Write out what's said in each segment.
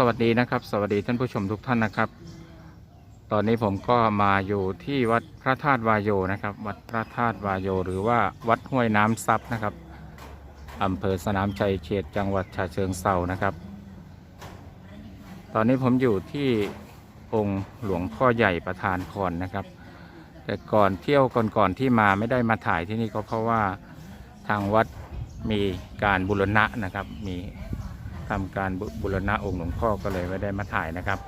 สวัสดีนะครับ สวัสดีท่านผู้ชมทุกท่านนะครับ ตอนนี้ผมก็มาอยู่ที่วัดพระธาตุวายโยนะครับ วัดพระธาตุวายโย หรือว่าวัดห้วยน้ำซับนะครับอำเภอสนามชัยเขตจังหวัดฉะเชิงเซานะครับ ตอนนี้ผมอยู่ที่องค์หลวงพ่อใหญ่ประธานพรนะครับ แต่ก่อนเที่ยวก่อนๆที่มาไม่ได้มาถ่ายที่นี่ก็เพราะว่าทางวัดมีการบูรณะนะครับมี ทำการบุบูรณะองค์หลวงพ่อก็เลยไม่ได้มาถ่ายนะครับ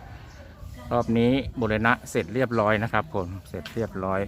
รอบนี้บูรณะเสร็จเรียบร้อยนะครับผมเสร็จเรียบร้อย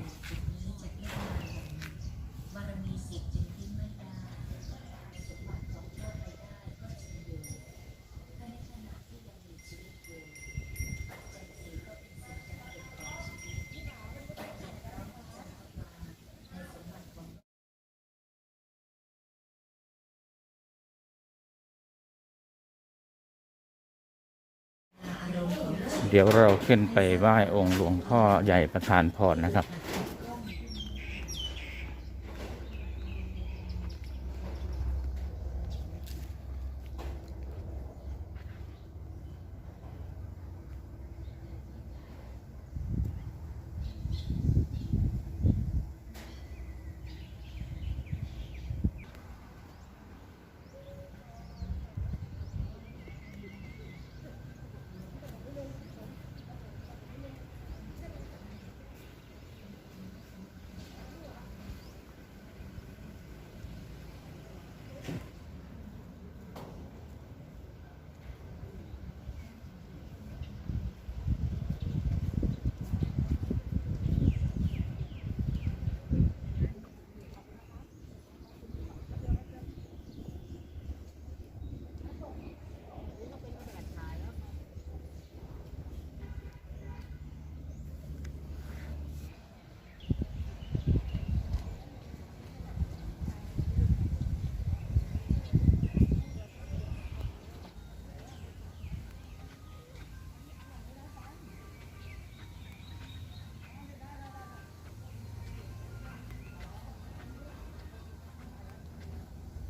เดี๋ยวเราขึ้นไปไหว้องค์หลวงพ่อใหญ่ประธานพรนะครับ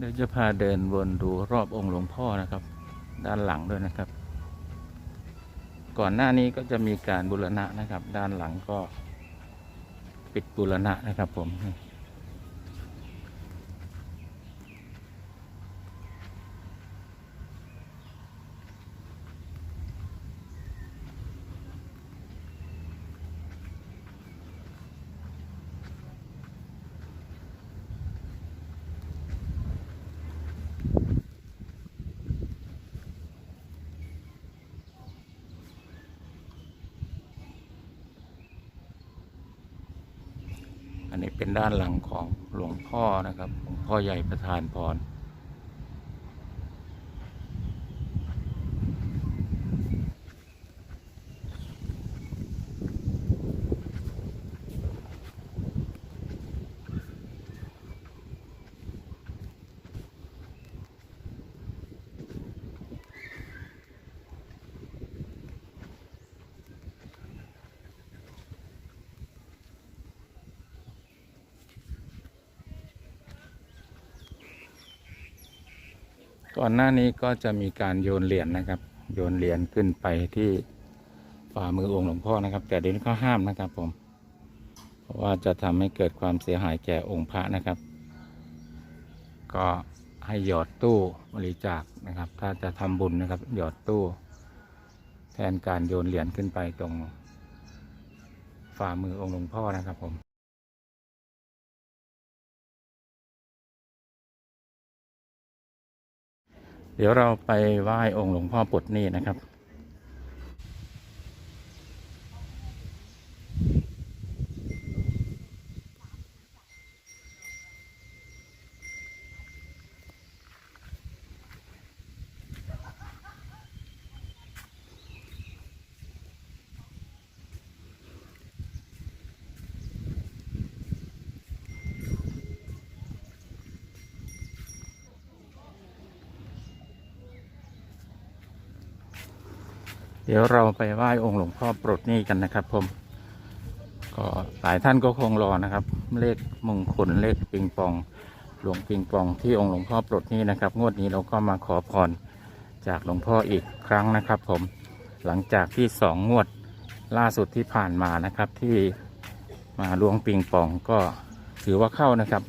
ดี๋ยวจะพาเดินวนดูรอบองค์หลวงพ่อนะครับ ด้านหลังด้วยนะครับ ก่อนหน้านี้ก็จะมีการบูรณะนะครับ ด้านหลังก็ปิดบูรณะนะครับผม เป็นด้านหลังของหลวงพ่อนะครับหลวงพ่อใหญ่ประธานพร ก่อนหน้านี้ก็จะมีการโยนเหรียญนะครับ โยนเหรียญขึ้นไปที่ฝ่ามือองค์หลวงพ่อนะครับ แต่เดี๋ยวนี้เขาห้ามนะครับผม เพราะว่าจะทำให้เกิดความเสียหายแก่องค์พระนะครับ ก็ให้หยอดตู้บริจาคนะครับ ถ้าจะทำบุญนะครับ หยอดตู้ แทนการโยนเหรียญขึ้นไปตรงฝ่ามือองค์หลวงพ่อนะครับผม เดี๋ยวเราไปไหว้องค์หลวงพ่อปลดหนี้นะครับ เดี๋ยวเราไปไหว้องค์หลวงพ่อปลดหนี้กันนะครับผม ก็หลายท่านก็คงรอนะครับ เลขมงคลเลขปิงปอง หลวงปิงปองที่องค์หลวงพ่อปลดหนี้นะครับ งวดนี้เราก็มาขอพรจากหลวงพ่ออีกครั้งนะครับ ผม หลังจากที่สองงวดล่าสุดที่ผ่านมานะครับที่มาล้วงปิงปองก็ถือว่าเข้านะครับ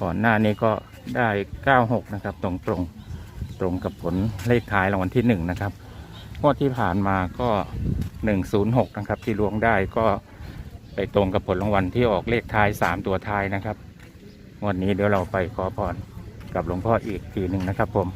ก่อนหน้านี้ก็ได้ 96 นะครับ ตรงตรงๆ ตรงกับผลเลขท้ายรางวัลที่1นะครับงวดที่ผ่านมาก็106นะครับ ที่ล้วงได้ก็ไปตรงกับผลรางวัลที่ออกเลขท้าย3ตัวท้ายนะครับงวดนี้เดี๋ยวเราไปขอพรกับหลวงพ่ออีกทีหนึ่งนะครับผม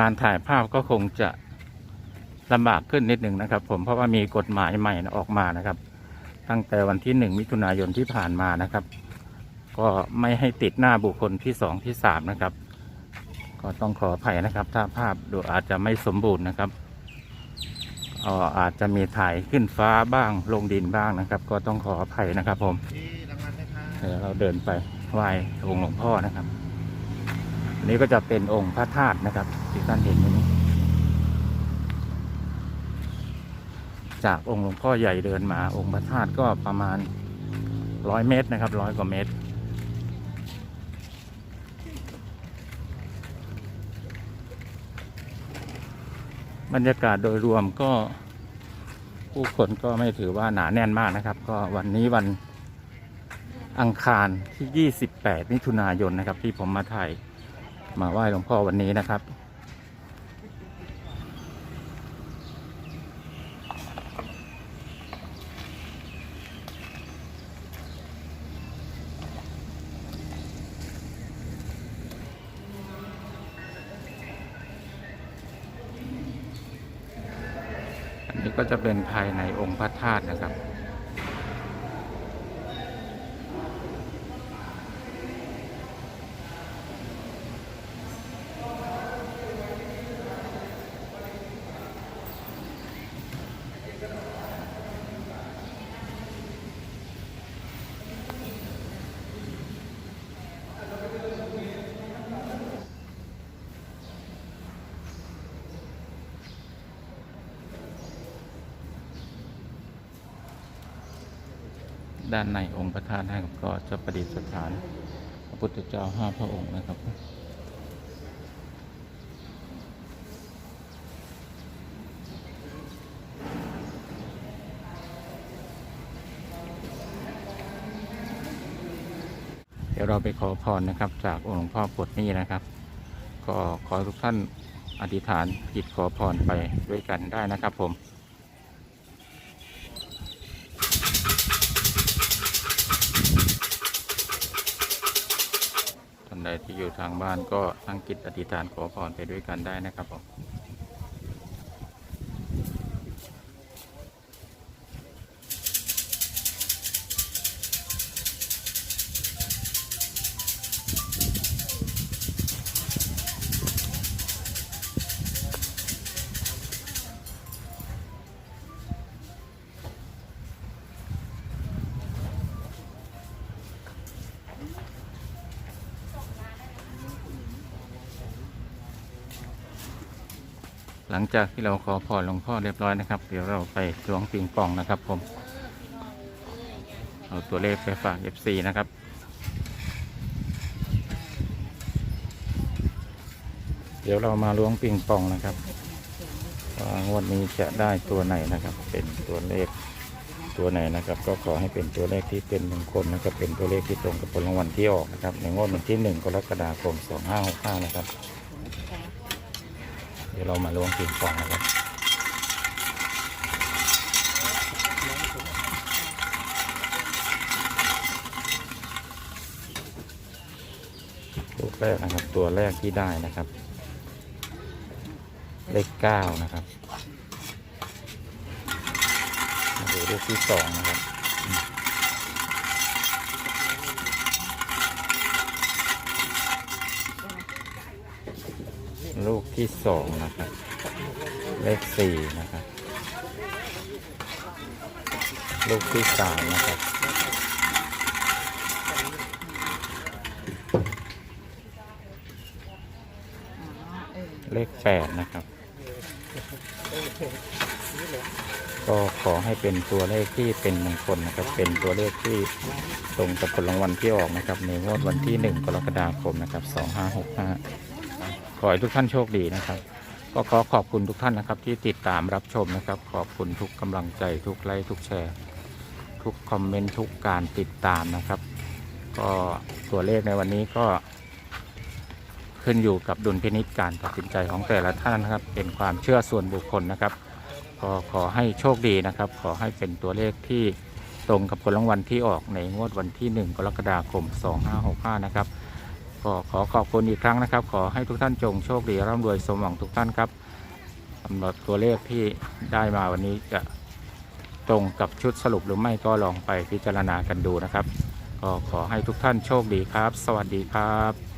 การถ่ายภาพก็คงจะลำบากขึ้นนิดหนึ่งนะครับผมเพราะว่ามีกฎหมายใหม่ออกมานะครับ ตั้งแต่วันที่หนึ่งมิถุนายนที่ผ่านมานะครับ ก็ไม่ให้ติดหน้าบุคคลที่สองที่สามนะครับ ก็ต้องขออภัยนะครับ ถ้าภาพดูอาจจะไม่สมบูรณ์นะครับเอ่อาจจะมีถ่ายขึ้นฟ้าบ้างลงดินบ้างนะครับ ก็ต้องขออภัยนะครับผมเดี๋ยวเราเดินไปไหว้องค์หลวงพ่อนะครับ นนี้ก็จะเป็นองค์พระธาตุนะครับที่ท่านเห็นอยู่นี้ จากองค์หลวงพ่อใหญ่เดินมา องค์พระธาตุก็ประมาณร้อยเมตรนะครับร้อยกว่าเมตร บรรยากาศโดยรวมก็ผู้คนก็ไม่ถือว่าหนาแน่นมากนะครับ ก็วันนี้วันอังคารที่ 28 มิถุนายนนะครับ ที่ผมมาถ่าย มาไหว้หลวงพ่อวันนี้นะครับ อันนี้ก็จะเป็นภายในองค์พระธาตุนะครับ ด้านในองค์พระธาตุนะครับก็จะประดิษฐานพระพุทธเจ้าห้าพระองค์นะครับเดี๋ยวเราไปขอพรนะครับ จากองค์หลวงพ่อปดนี้นะครับ ก็ขอทุกท่านอธิษฐานจิตขอพรไปด้วยกันได้นะครับผม ท่านใดที่อยู่ทางบ้านก็ตั้งกิจอธิษฐานขอพรไปด้วยกันได้นะครับผม หลังจากที่เราขอพรหลวงพ่อเรียบร้อยนะครับ เดี๋ยวเราไปล้วงปิงปองนะครับผม เอาตัวเลขไปฝาก FC นะครับเดี๋ยวเรามาล้วงปิงปองนะครับว่างวดนี้จะได้ตัวไหนนะครับ เป็นตัวเลขตัวไหนนะครับ ก็ขอให้เป็นตัวเลขที่เป็นมงคลนะครับเป็นตัวเลขที่ตรงกับผลรางวัลที่ออกนะครับในงวดวันที่หนึ่งกรกฎาคม 2565 นะครับ ดี๋ยวเรามาล้วงปิงปองนะครับลูกแรกนะครับ ตัวแรกที่ได้นะครับ เลขเก้านะครับดูลูกที่สองนะครับ ลูกที่สองนะครับ เลขสี่นะครับ ลูกที่สามนะครับ เลขแปดนะครับ ก็ขอให้เป็นตัวเลขที่เป็นมงคลนะครับ เป็นตัวเลขที่ตรงกับผลรางวัลที่ออกนะครับ ในงวดวันที่หนึ่งกรกฎาคมนะครับสองห้าหกห้า ขอให้ทุกท่านโชคดีนะครับ ก็ขอขอบคุณทุกท่านนะครับ ที่ติดตามรับชมนะครับ ขอบคุณทุกกำลังใจทุกไลค์ทุกแชร์ ทุกคอมเมนต์ทุกการติดตามนะครับ ก็ตัวเลขในวันนี้ก็ ขึ้นอยู่กับดุลพินิจการตัดสินใจของแต่ละท่านนะครับ เป็นความเชื่อส่วนบุคคลนะครับ ก็ขอให้โชคดีนะครับ ขอให้เป็นตัวเลขที่ตรงกับผลรางวัลที่ออกในงวดวันที่ 1 กรกฎาคม 2565 นะครับ ก็ขอขอบคุณอีกครั้งนะครับ ขอให้ทุกท่านจงโชคดีร่ำรวยสมหวังทุกท่านครับสำหรับตัวเลขที่ได้มาวันนี้จะตรงกับชุดสรุปหรือไม่ก็ลองไปพิจารณากันดูนะครับ ก็ขอให้ทุกท่านโชคดีครับ สวัสดีครับ